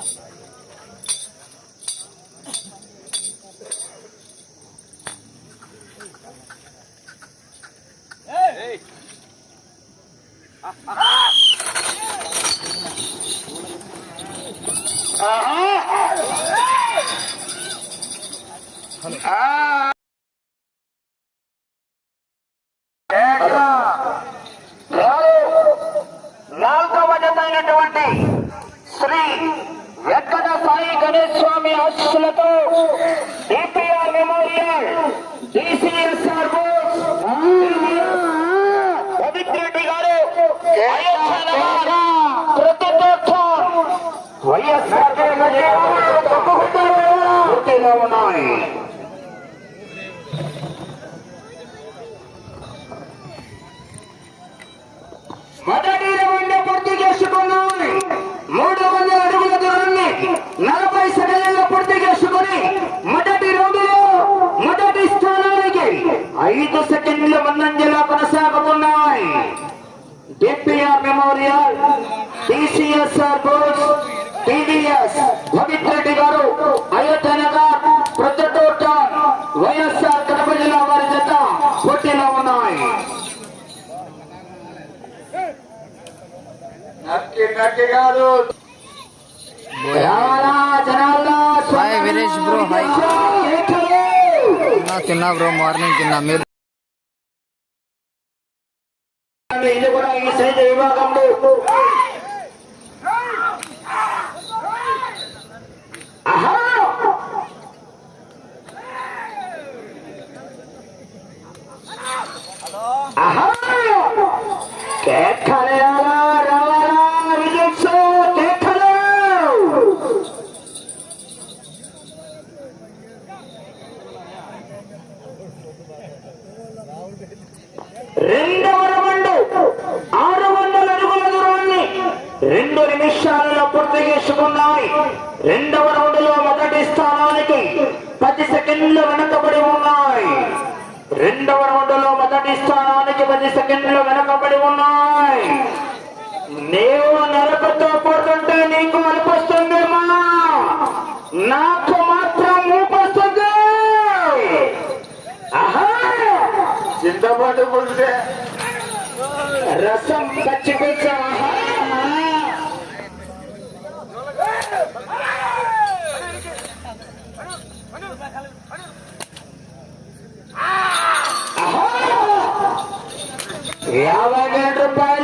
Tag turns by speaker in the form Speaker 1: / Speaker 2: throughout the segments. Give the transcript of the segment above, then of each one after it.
Speaker 1: casa. పూర్తిగా ఉన్నాయి మొదటి రౌండ్ పూర్తి చేసుకున్నాయి మూడు వందల అడుగుల దూరాన్ని నలభై సెకండ్లలో పూర్తి చేసుకుని మొదటి రౌండ్లో మొదటి స్థానానికి ఐదు సెకండ్ల ముందంజలో కొనసాగుతున్నాయి డిపిఆర్ మెమోరియల్ టీసీఎస్ఆర్ బోస్ కాదు.
Speaker 2: Hi Veeresh bro, hi. తిన్నా బ్రో మార్నింగ్ తిన్నా. మీరు
Speaker 1: ఇది కూడా ఈ సైజ్ విభాగంలో రసం పచ్చి యాభై వేల రూపాయలు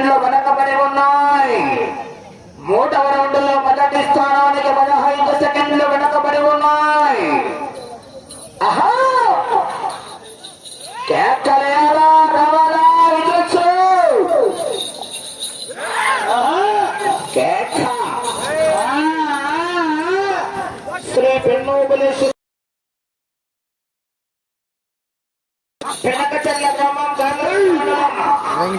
Speaker 1: సెకండ్లు వెనకబడి ఉన్నాయి. మూడవ రౌండ్లో మొదటి స్థానానికి పదహైదు సెకండ్లు వెనకబడి ఉన్నాయి. ఆహా కేకలేయాలా రావాలా విజయచ్చు కేక శ్రీ పెన్నోబులేశ్వర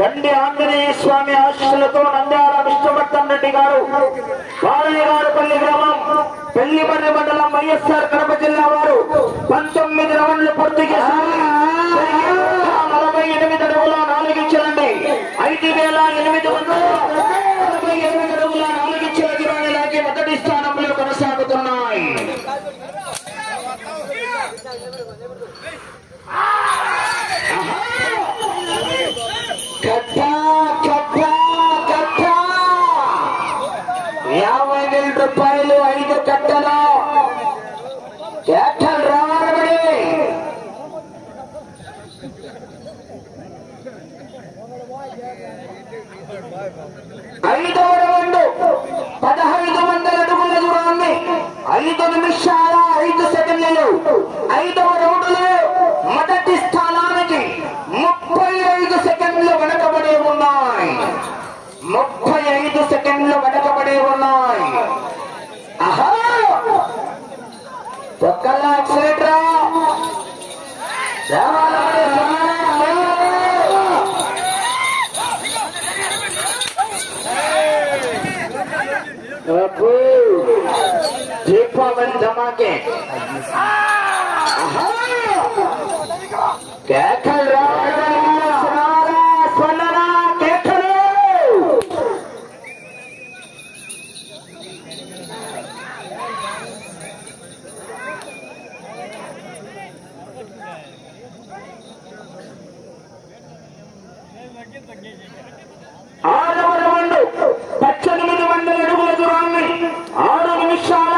Speaker 1: గండి ఆంజనేయ స్వామి ఆశీస్సులతో నంద్యాల విష్ణువర్ధన్ రెడ్డి గారు బాలయ్యగారుపల్లి గ్రామం పెళ్ళిమర్రి మండలం వైఎస్ఆర్ కడప జిల్లా వారు పంతొమ్మిది రౌండ్లు పూర్తి చేశారు. నలభై ఎనిమిది అడుగుల నాలుగు ఇచ్చారండి. ఐదు వేల ఎనిమిది వందల. ఆరవ రౌండ్ పద్దెనిమిది వందల అడుగుల దూరాన్ని ఆరు నిమిషాల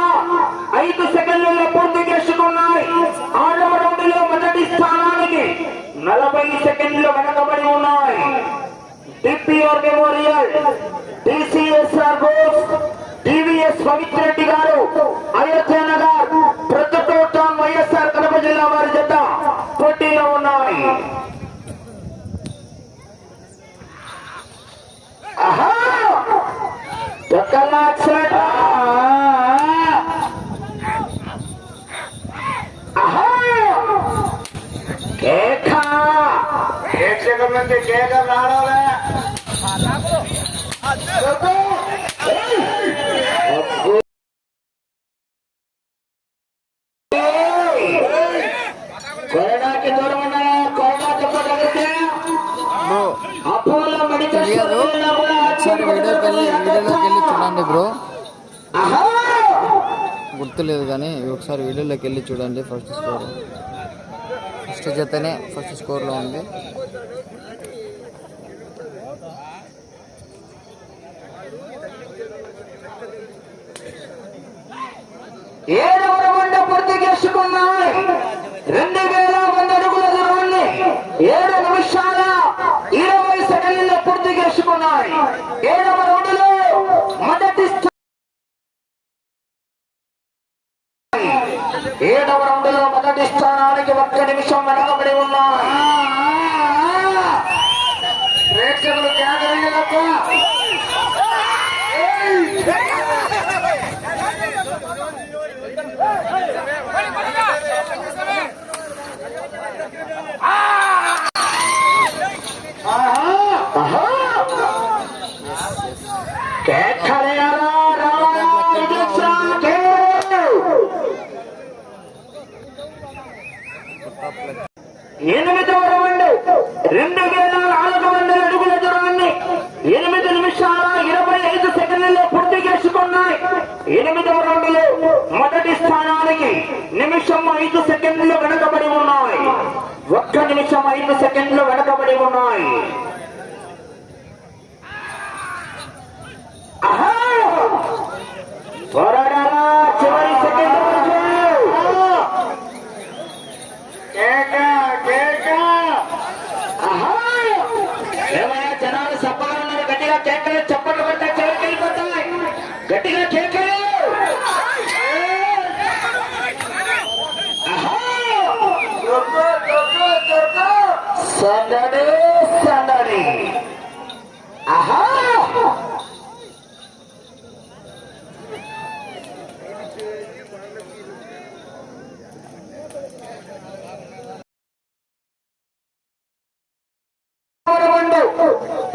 Speaker 1: ఐదు సెకండ్లలో పూర్తి చేసుకున్నాయి. ఆరవ రౌండ్లో మొదటి స్థానానికి నలభై సెకండ్లు వెనకబడి ఉన్నాయి. DPR memorial DCSR Bose TVS Pavitra Reddy garu Ayodhya Nagar ప్రొద్దుటూట YSR Kadapa జిల్లా వారి జత పోటీలో ఉన్నాయి ఆహా! ఒక్కళ్ళ యాక్సిడెంట్. ఆహా! కేక. ప్రేక్షకుల నుంచి కేక రావడాలే! కరోనాకి దూరం ఉన్నాయా కరోనా చెప్పగలిగితే
Speaker 2: బ్రో
Speaker 1: అపోలో మెడికల్
Speaker 2: తెలియదు
Speaker 1: స్టోర్లో కూడా
Speaker 2: ఒకసారి వీడియోకి వెళ్ళి వీడియోలోకి వెళ్ళి చూడండి బ్రో! గుర్తులేదు కానీ ఒకసారి వీడియోలోకి వెళ్ళి చూడండి ఫస్ట్ స్కోర్. ఫస్ట్ జతనే ఫస్ట్ స్కోర్లో ఉంది.
Speaker 1: ఏడుగురు రౌండ్ పూర్తి చేసుకున్నాయి రెండు వేల వంద అడుగుల దూరాన్ని ఏడు నిమిషాల ఇరవై సెకండ్లలో పూర్తి చేసుకున్నాయి ఏడవ రౌండ్లో మొదటి స్థా- ఏడవ రౌండ్లో మొదటి స్థానానికి ఒక్క నిమిషం వెనకబడి ఉన్నాయి ప్రేక్షకులు కేకలేయలప్ప. ఆహా! కేకలేయాలా రావాలా విజయశ్రాకే! ఎనిమిదవ రౌండ్ రెండు వేల నాలుగు వందల అడుగుల దూరాన్ని ఎనిమిది నిమిషాల ఇరవై ఐదు సెకండ్లలో పూర్తి చేసుకున్నాయి ఎనిమిదవ రౌండ్లో మొదటి స్థానానికి నిమిషం ఐదు సెకండ్లు వెనకబడి ఉన్నాయి ఒక్క నిమిషం ఐదు సెకండ్లు వెనకబడి ఉన్నాయి ఆహా! పోరాడాలా చివరి సెకండ్ వరకు. కేక కేక ఆహా! ఏమయ్యా జనాలు సప్పగా ఉన్నారు గట్టిగా కేకలు చప్పట్లు కొట్టే చివరికి వెళ్ళిపోతాయి గట్టిగా కేకలు ఆహా! సందడి సందడి ఆహా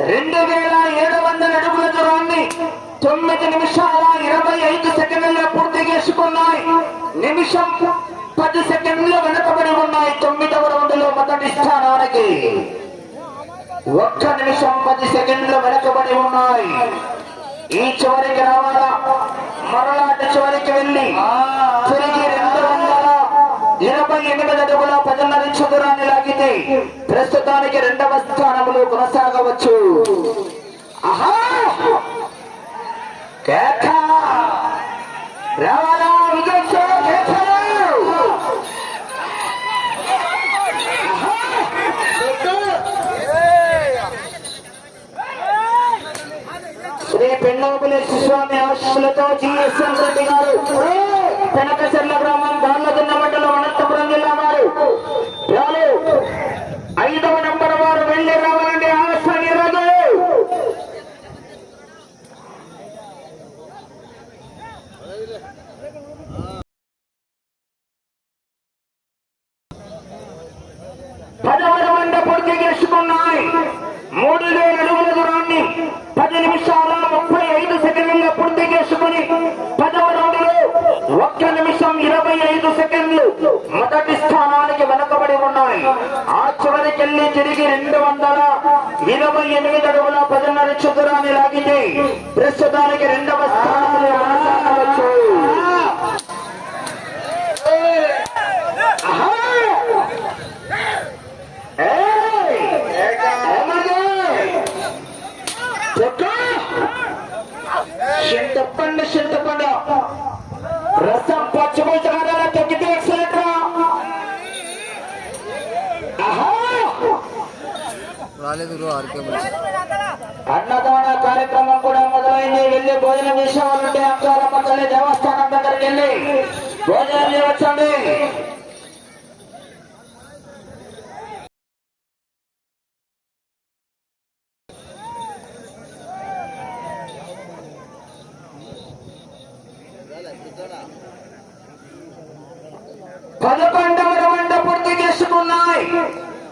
Speaker 1: రెండు వేల ఏడు వందల అడుగుల దూరాన్ని తొమ్మిది నిమిషాల ఇరవై ఐదు సెకండ్లలో పూర్తి చేసుకున్నాయి. నిమిషం పది సెకండ్లు వెనుకబడి ఉన్నాయి. తొమ్మిదవ రౌండ్లో మొదటి స్థానానికి. ఒక్క నిమిషం పది సెకండ్లు వెనుకబడి ఉన్నాయి. ఈ చివరికి రావాలా? మరలాంటి చివరికి వెళ్ళి. తిరిగి రెండు వందల ఇరవై ఎనిమిది అడుగుల పదిన్నర చదురాన్ని లాగితే ప్రస్తుతానికి రెండవ స్థానంలో కొనసాగవచ్చు. ఆహా! రావాలా? శ్రీ పెండోపులేశ్వర స్వామి ఆశీస్సులతో జిఎస్ఎం రెడ్డి గారు. పెనకచెర్ల గ్రామం దాన్లదిన్న మండలం అనంతపురం జిల్లా వారు. ఐదవ నంబర్ వారు వెళ్ళి రావాలి. మొదటి స్థానానికి వెనకబడి ఉన్నాయి. ఆ చివరికెళ్ళి తిరిగి రెండు వందల ఇరవై ఎనిమిది అడుగుల పదిన్నర చతురాన్ని లాగితే ప్రస్తుతానికి రెండవ స్థానంలో కొనసాగవచ్చు. ఆహా! చింతపండు చింతపండు. రసం పచ్చిపోయి తగ్గితే
Speaker 2: రాలేదు బ్రో ఆర్కే బుల్స్
Speaker 1: అన్నదాన కార్యక్రమం కూడా మొదలైంది. వెళ్ళి భోజనం చేసే వాళ్ళంటే అంకారమ్మ తల్లి దేవస్థానం దగ్గరికి వెళ్ళి. భోజనం చేయవచ్చండి పదకొండవ రౌండ్ పూర్తి చేసుకున్నాయి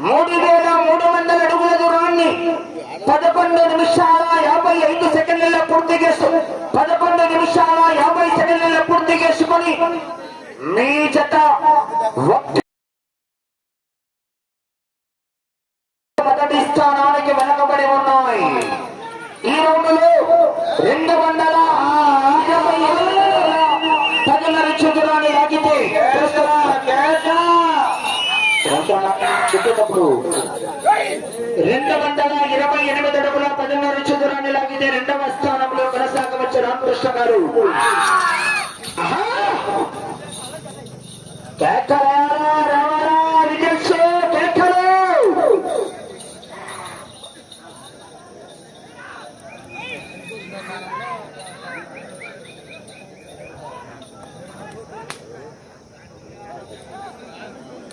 Speaker 1: మూడు వేల మూడు వందల అడుగుల దూరాన్ని పదకొండు నిమిషాల యాభై ఐదు సెకండ్లలో పూర్తి చేసు పదకొండు నిమిషాల యాభై సెకండ్లలో పూర్తి చేసుకొని మీ జత ఒక్క మొదటి స్థానానికి వెనకబడి ఉన్నాయి ఈ రౌండ్లో రెండు వందల తగిన పదిన్నర చదురాన్ని లాగితే చుట్టేటప్పుడు రెండు వందల ఇరవై ఎనిమిది అడుగుల పదిన్నర చదురాన్ని లాగితే రెండవ స్థానంలో కొనసాగవచ్చు రామకృష్ణ గారు. రామ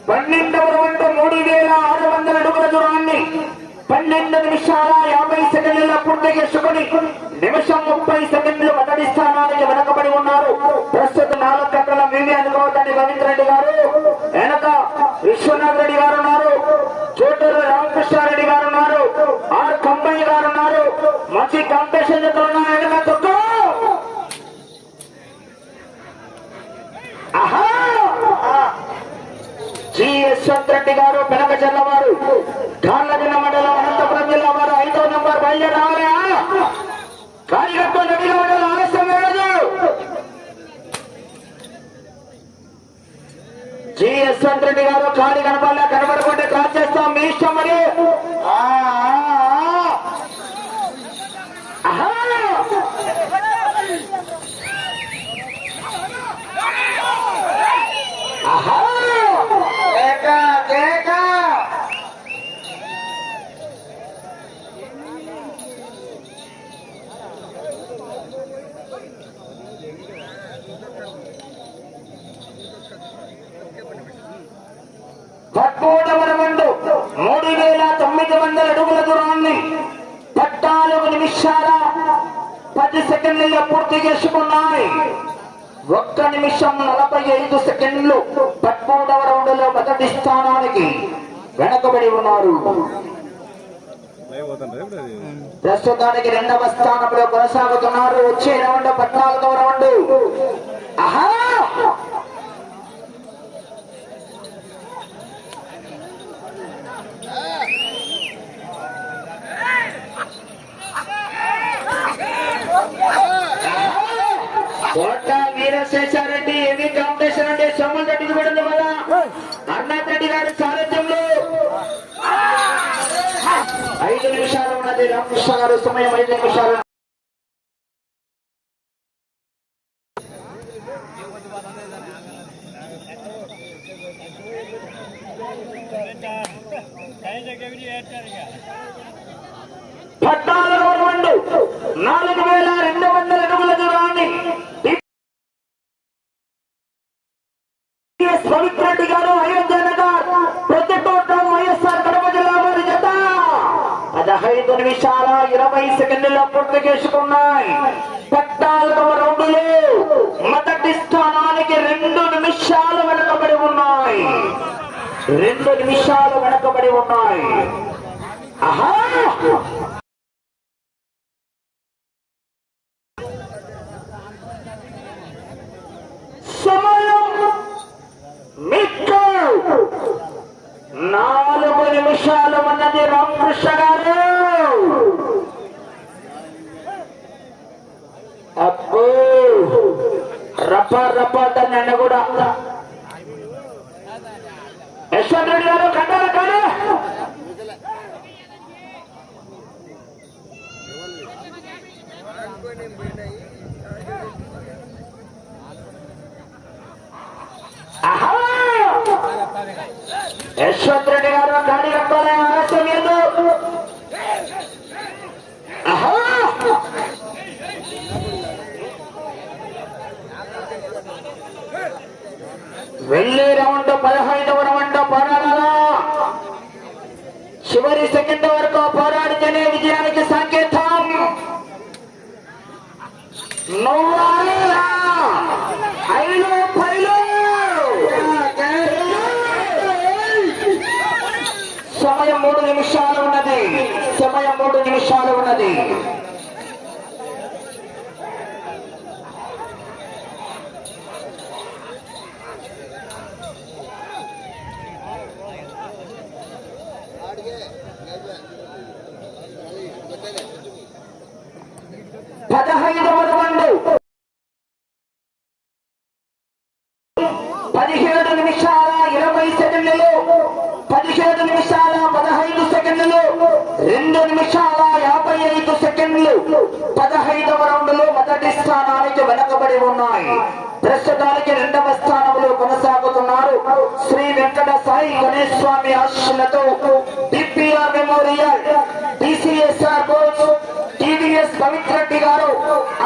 Speaker 1: పన్నెండవ రౌండ్ మూడు వేల ఆరు వందల అడుగుల దూరాన్ని పన్నెండు నిమిషాల యాభై సెకండ్ల పూర్తి చేసుకుని నిమిషం ముప్పై సెకండ్లు మొదటి స్థానానికి వెనకబడి ఉన్నారు. ప్రస్తుతం నాలుగు గంటల మీవి అనుకోవద్దని రవీంద్ర రెడ్డి గారు. వెనక విశ్వనాథ్ రెడ్డి గారు ఉన్నారు. చోటూరు రామకృష్ణారెడ్డి గారు ఉన్నారు. ఆర్ కంబయ్య గారు ఉన్నారు. మంచి కాంపిటీషన్ ఉన్నారు వెనక తొక్కు. ఆహా! యశ్వంత్ రెడ్డి గారు పెనక జిల్లవారు గార్లదిన్న మండలం అనంతపురం జిల్లా వారు ఐదో నంబర్ బయలుదేరి రావాలా కార్యకర్తలు రెడీగా ఉండాలి ఆలస్యం లేదు జి యశ్వంత్ రెడ్డి గారు కాడి కనపడలే కనపడకుంటే కాల్ చేస్తాం. మీ ఇష్టం మరి ఆ, ఆ, ఆ. ఆహా! ఆహా! కేక, కేక. కోటవరమండు మూడు వేల తొమ్మిది వందల అడుగుల దూరాన్ని పద్నాలుగు నిమిషాల పది సెకండ్లలో పూర్తి చేసుకున్నాయి. ఒక్క నిమిషం నలభై ఐదు సెకండ్లు పదమూడవ రౌండ్లో మొదటి స్థానానికి వెనకబడి ఉన్నారు. ప్రస్తుతానికి రెండవ స్థానంలో కొనసాగుతున్నారు. వచ్చే రౌండ్ పద్నాలుగవ రౌండ్. ఆహా! కోట వీరశేషారెడ్డి ఏవి కాంపిటీషన్ అంటే సోమల్ రెడ్డికి పడింది కదా? అన్నాథ్ రెడ్డి గారి సారథ్యంలో ఐదు నిమిషాలు ఉన్నది రామకృష్ణ గారు సమయం ఐదు నిమిషాలు. పద్నాలుగవ రెండు నిమిషాలు వెనకబడి ఉన్నాయి. ఆహా సమయం కృష్ణ గారు అబ్బో రప్ప రప్ప నన్ను కూడా యశ్వంత్ రెడ్డి గారు కంటారా కానీ ఆహా! యశ్వంత్ రెడ్డి గారు గాడి కట్టాలి ఆలస్యం లేదు ఆహా! వెళ్ళే రౌండ్ పదహైదవ రౌండ్ పోరాడాలా చివరి సెకండ్ వరకు నిమిషాలు ఉన్నది. సమయం మూడు నిమిషాలు ఉన్నది పదహైదవ రౌండ్ పదిహేడు నిమిషాల ఇరవై సెకండ్లు పదిహేడు నిమిషాల పదహైదు సెకండ్లు రెండు నిమిషాల యాభై ఐదు సెకండ్లు పదహైదవ రౌండ్లో మొదటి స్థానానికి వెనకబడి ఉన్నాయి ప్రస్తుతానికి రెండవ స్థానంలో కొనసాగుతున్నారు శ్రీ వెంకట సాయి గణేష్ స్వామి ఆశీస్సులతో DPR memorial DCSR coach TVS Pavitra Reddy garu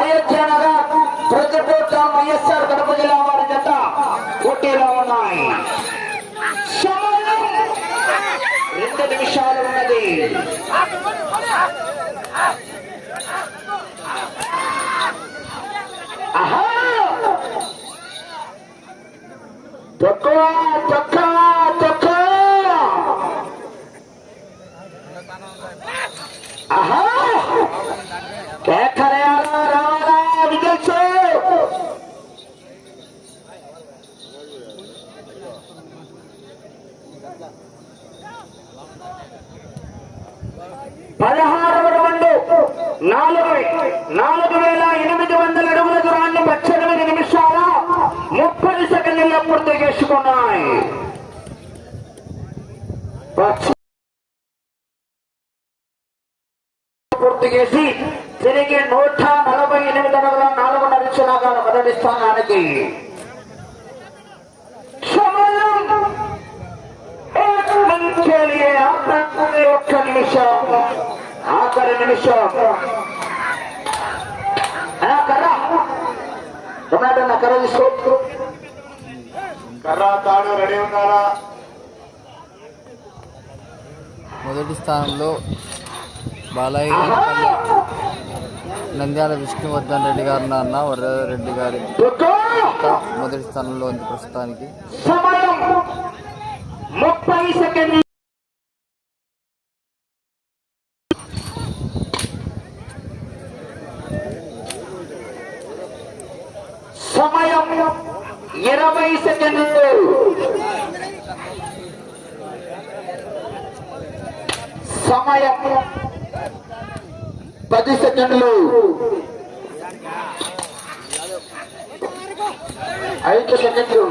Speaker 1: Ayodhya Nagar ప్రతికోట YSR Kadapa జిల్లా వారి జత పోటీలో ఉన్నాయి. రెండు నిమిషాలు ఉన్నది. ఆహా! తొక్క తొక్క తొక్క ఆహా కేకరేయాలా రావాలా విజల్స్ పదహారవ రౌండ్ నాలుగు నాలుగు వేల ఎనిమిది వందల అడుగుల దూరాన్ని పద్దెనిమిది నిమిషాలు ముప్పై సెకండ్లలో పూర్తి చేసుకున్నాయి. పూర్తి చేసి తిరిగి నూట నలభై ఎనిమిది అడుగుల నాలుగు నడిచేలాగా మొదటి స్థానానికి. ఒక్క నిమిషం. ఆఖరి నిమిషం. టొమాటో నా కర్ర తీసుకో.
Speaker 3: కర్ర తాడు రెడీ ఉన్నారా
Speaker 2: మొదటి స్థానంలో బాలయ్య నంద్యాల విష్ణువర్ధన్ రెడ్డి గారు నాన్న వరదారెడ్డి గారి మొదటి స్థానంలో ఉంది ప్రస్తుతానికి.
Speaker 1: సమయం ముప్పై సెకండ్ సమయం ఇరవై సెకండ్లు. సమయం పది సెకండ్లు. ఐదు సెకండ్లు.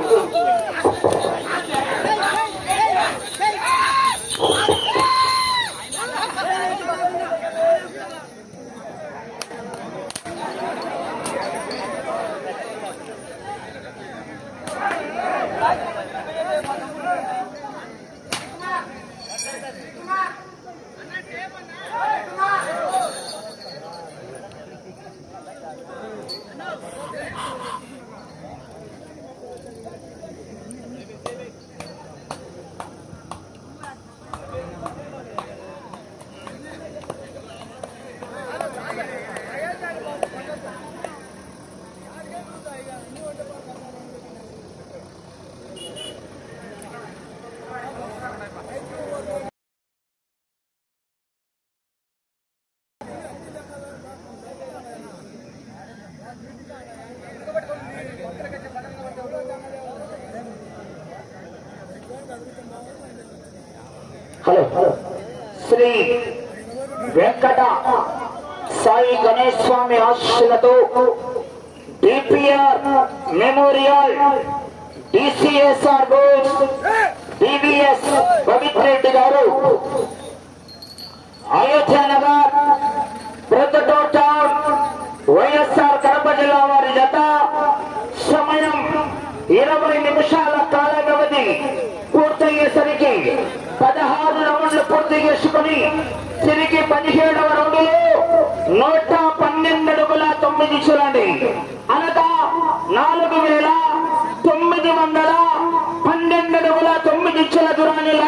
Speaker 1: శ్రీ వెంకట సాయి గణేష్ స్వామి ఆశీస్సులతో DPR memorial DCSR goals DVS Pavitra Reddy garu. Ayodhya Nagar ప్రొద్దుటో YSR Kadapa జిల్లా వారి జత. సమయం ఇరవై నిమిషాల కాల వ్యవధి పూర్తయ్యేసరికి పదహారు రౌండ్లు పూర్తి చేసుకుని తిరిగి పదిహేడవ రౌండ్లో నూట పన్నెండు అడుగుల తొమ్మిది చూడండి అనగా నాలుగు వేల తొమ్మిది వందల పన్నెండు అడుగుల తొమ్మిది ఇచ్చిన దూరాన్ని లాగి